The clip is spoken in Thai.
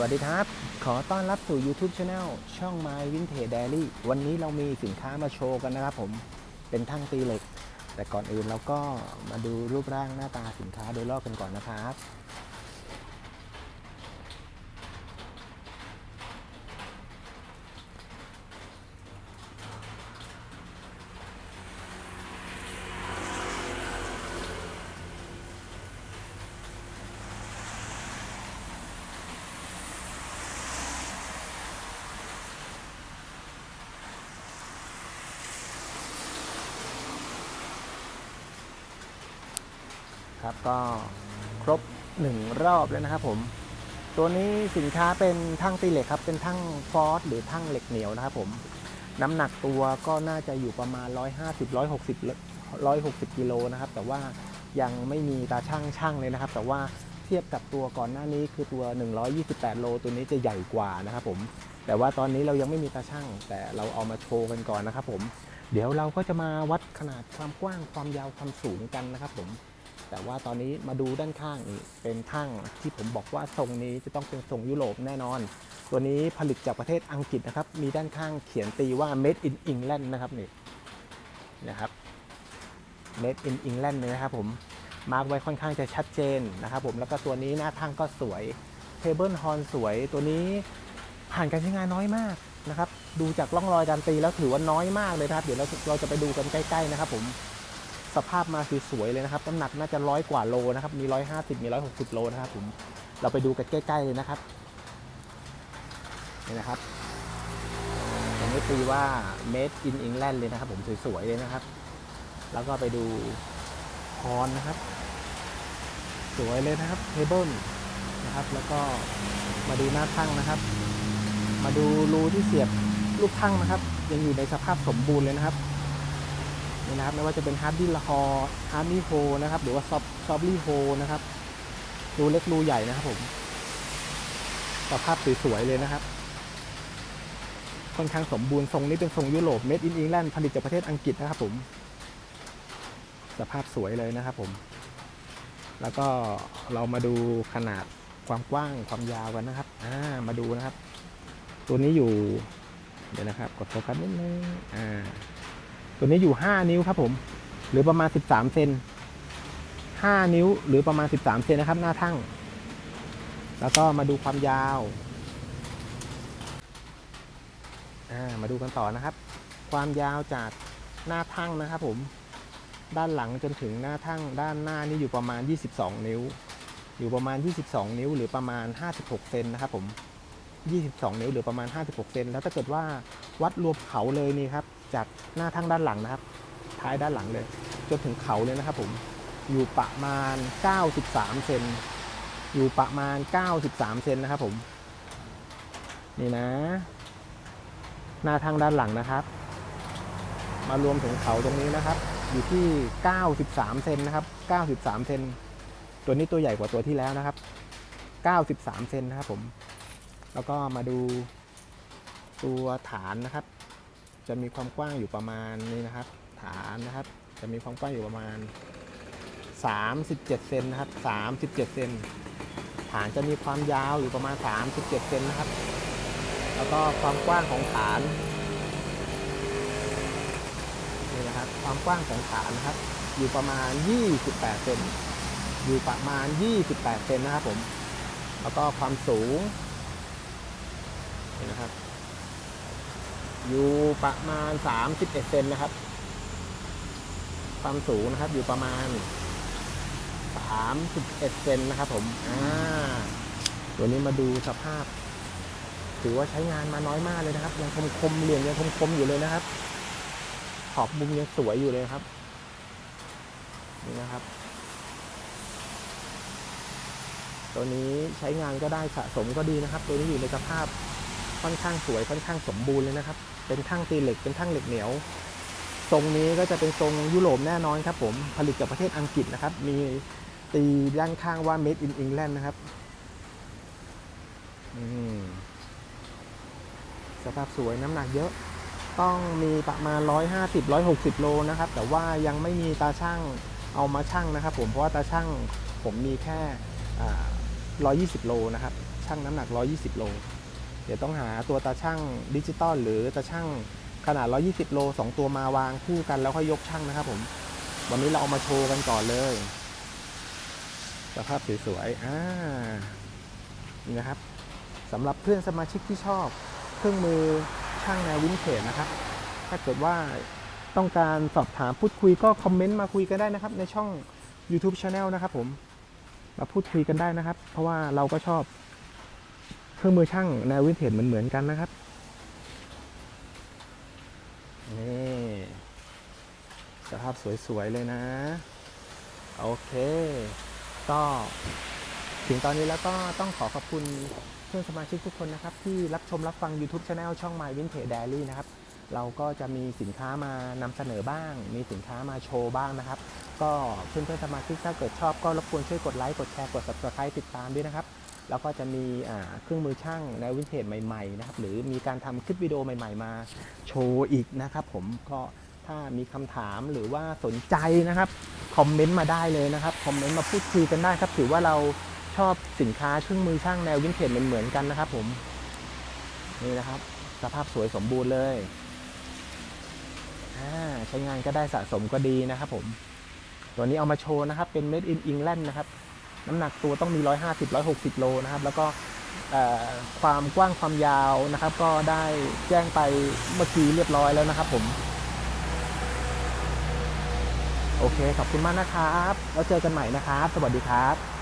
วัสดีครับ ขอต้อนรับสู่ YouTube Channel ช่อง My Vintage Diary วันนี้เรามีสินค้ามาโชว์กันนะครับผม เป็นทั้งตีเหล็ก แต่ก่อนอื่นเราก็มาดูรูปร่างหน้าตาสินค้าโดยรอบกันก่อนนะครับ ครับก็ครบหนึ่งรอบแล้วนะครับผม ตัวนี้สินค้าเป็นทั้งตีเหล็กครับ เป็นทั้งฟอสหรือทั้งเหล็กเหนียวนะครับผม น้ำหนักตัวก็น่าจะอยู่ประมาณ 150 160 160กิโลนะครับ แต่ว่ายังไม่มีตาช่างช่างเลยนะครับ แต่ว่าเทียบกับตัวก่อนหน้านี้คือตัว 128 โล ตัวนี้จะใหญ่กว่านะครับผม แต่ว่าตอนนี้เรายังไม่มีตาช่าง แต่เราเอามาโชว์กันก่อนนะครับผม เดี๋ยวเราก็จะมาวัดขนาดความกว้างความยาวความสูงกันนะครับผม แต่ว่าตอนนี้มาดูด้านข้างนี่เป็นทั้งที่ผมบอกว่าทรงนี้จะต้องเป็นทรงยุโรปแน่นอน ตัวนี้ผลิตจากประเทศอังกฤษนะครับ มีด้านข้างเขียนตีว่า made in England นะครับนี่นะครับ made in England เลยนะครับผมมาร์กไว้ค่อนข้างจะชัดเจนนะครับผมแล้วก็ตัวนี้หน้าทั้งก็สวย table horn สวยตัวนี้ผ่านการใช้งานน้อยมากนะครับ ดูจากร่องรอยการตีแล้วถือว่าน้อยมากเลยครับ เดี๋ยวเราเราจะไปดูกันใกล้ ๆ นะครับผม สภาพมาสวยๆเลยนะครับน้ำหนักน่าจะร้อยกว่าโลนะครับ มี 150 มี 160 โลนะครับผม เราไปดูกันใกล้ๆเลยนะครับนี่นะครับตรงนี้ตีว่า made in England เลยนะครับ ผมสวยๆเลยนะครับ แล้วก็ไปดูฮอนนะครับ สวยเลยนะครับเทเบิลนะครับ แล้วก็มาดูหน้าทั้งนะครับ มาดูรูที่เสียบลูกทั้งนะครับ ยังอยู่ในสภาพสมบูรณ์เลยนะครับ นะครับไม่ว่าจะเป็นฮาร์ดดี้ละคอฮาร์ดดี้โฮนะครับหรือว่าซอฟซอฟลี่โฮนะครับรูเล็กรูใหญ่นะครับผมสภาพสวยๆเลยนะครับ ค่อนข้างสมบูรณ์ทรงนี้เป็นทรงยุโรปเมดอิน n งแลนด์ผลิตจากประเทศอังกฤษนะครับผมสภาพสวยเลยนะครับผม แล้วก็เรามาดูขนาดความกว้างความยาวกันนะครับอ่ามาดูนะครับ ตัวนี้อยู่ เดี๋ยวนะครับ กดโฟกัสนิดนึงอ่า ตัวนี้อยู่ 5 นิ้วครับผม หรือประมาณ 13 เซน5 นิ้วหรือประมาณ 13 เซนนะครับ หน้าทั้ง แล้วก็มาดูความยาวามาดูกันต่อนะครับ ความยาวจากหน้าทั้งนะครับผม ด้านหลังจนถึงหน้าทั้งด้านหน้านี่อยู่ประมาณ 22 นิ้ว อยู่ประมาณ 22 นิ้ว หรือประมาณ 56 เซนนะครับผม 22 นิ้วหรือประมาณ 56 เซน แล้วถ้าเกิดว่าวัดรวมเขาเลยนี่ครับ จากหน้าทั้งด้านหลังนะครับ ท้ายด้านหลังเลย จนถึงเขาเลยนะครับผมอยู่ประมาณ 93 เซนอยู่ประมาณ 93 เซนนะครับผมนี่นะ หน้าทั้งด้านหลังนะครับ มารวมถึงเขาตรงนี้นะครับ อยู่ที่ 93 เซนนะครับ 93 เซนตัวนี้ตัวใหญ่กว่าตัวที่แล้วนะครับ 93 เซนนะครับผม แล้วก็มาดูตัวฐานนะครับ จะมีความกว้างอยู่ประมาณนี้นะครับ ฐานนะครับ จะมีความกว้างอยู่ประมาณ 37เซนนะครับ37เซนฐานจะมีความยาวอยู่ประมาณ 37เซนนะครับ แล้วก็ความกว้างของฐานนี่นะครับความกว้างของฐานนะครับ อยู่ประมาณ 28เซนอยู่ประมาณ 28เซนนะครับผม แล้วก็ความสูงนี่นะครับ อยู่ประมาณ 31เซนนะครับ ความสูงนะครับอยู่ประมาณ 31เซนนะครับผมอ่าตัวนี้มาดูสภาพ ถือว่าใช้งานมาน้อยมากเลยนะครับ ยังคมคมเหลี่ยมยังคมคมอยู่เลยนะครับ ขอบมุมยังสวยอยู่เลยครับ นี่นะครับ ตัวนี้ใช้งานก็ได้สะสมก็ดีนะครับ ตัวนี้อยู่ในสภาพค่อนข้างสวยค่อนข้างสมบูรณ์เลยนะครับ เป็นทั้งตีเหล็ก เป็นทั้งเหล็กเหนียว ทรงนี้ก็จะเป็นทรงยุโรปแน่นอนครับผมผลิตจากประเทศอังกฤษนะครับ มีตีด้านข้างว่า made in England นะครับสภาพสวยน้ำหนักเยอะ ต้องมีประมาณ 150 160 โลนะครับ แต่ว่ายังไม่มีตาช่างเอามาช่างนะครับ ผมเพราะว่าตาช่างผมมีแค่อ่า120 โลนะครับชั่งน้ำหนัก 120 โล เดี๋ยวต้องหาตัวตาช่างดิจิตอลหรือตาช่างขนาด 120 โล 2 ตัวมาวางคู่กันแล้วค่อยยกช่างนะครับผม วันนี้เราเอามาโชว์กันก่อนเลยสภาพสวยๆอ่านี่นะครับสำหรับเพื่อนสมาชิกที่ชอบ เครื่องมือช่างแนววินเทจนะครับ ถ้าเกิดว่าต้องการสอบถามพูดคุยก็คอมเมนต์มาคุยกันได้นะครับ ในช่อง YouTube Channel นะครับผม มาพูดคุยกันได้นะครับ เพราะว่าเราก็ชอบ เครื่องมือช่างแนววินเทจเหมือนกันนะครับนี่สภาพสวย ๆ เลยนะ โอเค ก็ถึงตอนนี้แล้วก็ต้องขอขอบคุณเพื่อนสมาชิกทุกคนนะครับ ที่รับชมรับฟัง YouTube Channel ช่อง My Vintage Diary นะครับ เราก็จะมีสินค้ามานำเสนอบ้าง มีสินค้ามาโชว์บ้างนะครับ ก็เพื่อนเพื่อนสมาชิกถ้าเกิดชอบก็รบกวนช่วยกดไลค์กดแชร์กด subscribe ติดตามด้วยนะครับ แล้วก็จะมีเครื่องมือช่างแนววินเทจใหม่ๆนะครับหรือมีการทำคลิปวิดีโอใหม่ ๆ มาโชว์อีกนะครับผมก็ถ้ามีคำถามหรือว่าสนใจนะครับคอมเมนต์มาได้เลยนะครับคอมเมนต์มาพูดคุยกันได้ครับถือว่าเราชอบสินค้าเครื่องมือช่างแนววินเทจเหมือนกันนะครับผมนี่นะครับสภาพสวยสมบูรณ์เลยใช้งานก็ได้สะสมก็ดีนะครับผม ตัวนี้เอามาโชว์นะครับ เป็น made in England นะครับ น้ำหนักตัวต้องมี 150 160 โลนะครับ แล้วก็ความกว้างความยาวนะครับ ก็ได้แจ้งไปเมื่อกี้เรียบร้อยแล้วนะครับผมโอเค ขอบคุณมากนะครับ แล้วเจอกันใหม่นะครับ สวัสดีครับ